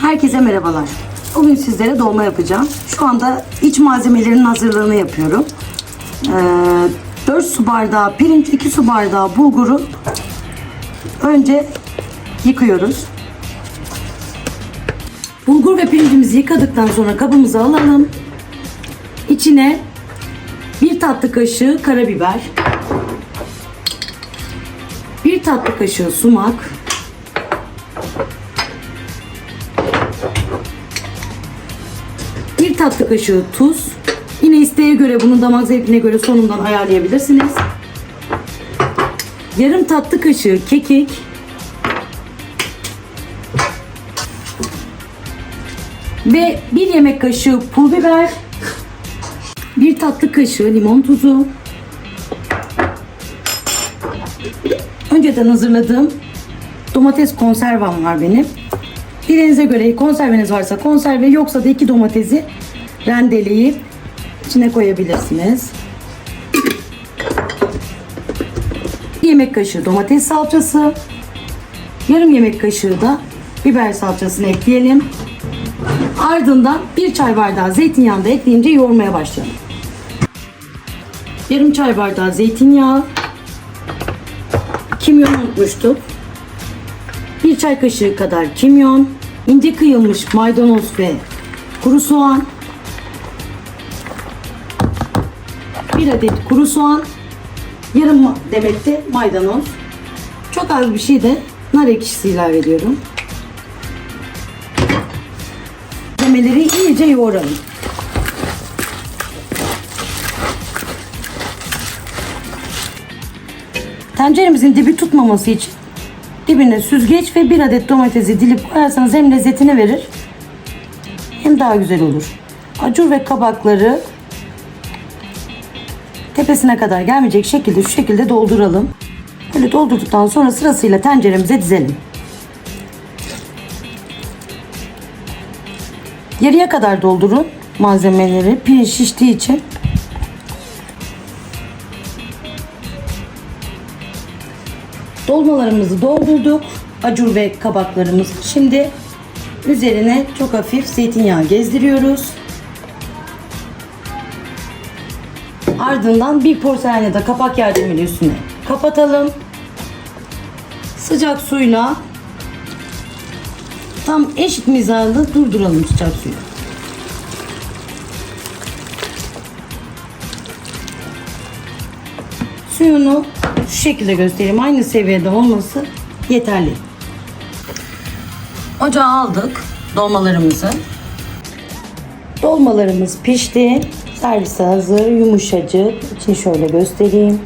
Herkese merhabalar. Bugün sizlere dolma yapacağım. Şu anda iç malzemelerinin hazırlığını yapıyorum. Ee, 4 su bardağı pirinç, 2 su bardağı bulguru önce yıkıyoruz. Bulgur ve pirincimizi yıkadıktan sonra kabımıza alalım. İçine bir tatlı kaşığı karabiber, bir tatlı kaşığı sumak, tatlı kaşığı tuz. Yine isteğe göre bunu damak zevkine göre sonundan ayarlayabilirsiniz. Yarım tatlı kaşığı kekik. Ve bir yemek kaşığı pul biber. Bir tatlı kaşığı limon tuzu. Önceden hazırladığım domates konservam var benim. Dilinize göre konserveniz varsa konserve yoksa da iki domatesi rendeleyip içine koyabilirsiniz. Yemek kaşığı domates salçası. Yarım yemek kaşığı da biber salçasını ekleyelim. Ardından bir çay bardağı zeytinyağı da ekleyince yoğurmaya başlayalım. Yarım çay bardağı zeytinyağı. Kimyon unutmuştuk. Bir çay kaşığı kadar kimyon, ince kıyılmış maydanoz ve kuru soğan, bir adet kuru soğan, yarım demet de maydanoz. Çok az bir şey de nar ekşisi ilave ediyorum. Malzemeleri iyice yoğuralım. Tenceremizin dibi tutmaması için dibine süzgeç ve bir adet domatesi dilip koyarsanız hem lezzetini verir hem daha güzel olur. Acur ve kabakları tepesine kadar gelmeyecek şekilde şu şekilde dolduralım. Böyle doldurduktan sonra sırasıyla tenceremize dizelim. Yarıya kadar doldurun malzemeleri. Pirinç şiştiği için. Dolmalarımızı doldurduk. Acur ve kabaklarımız. Şimdi üzerine çok hafif zeytinyağı gezdiriyoruz. Ardından bir porselen ya da kapak yardımıyla üstüne kapatalım. Sıcak suyla tam eşit mizanda durduralım sıcak suyu. Suyunu şu şekilde göstereyim. Aynı seviyede olması yeterli. Ocağa aldık dolmalarımızı. Dolmalarımız pişti. Servise hazır. Yumuşacık. İçini şöyle göstereyim.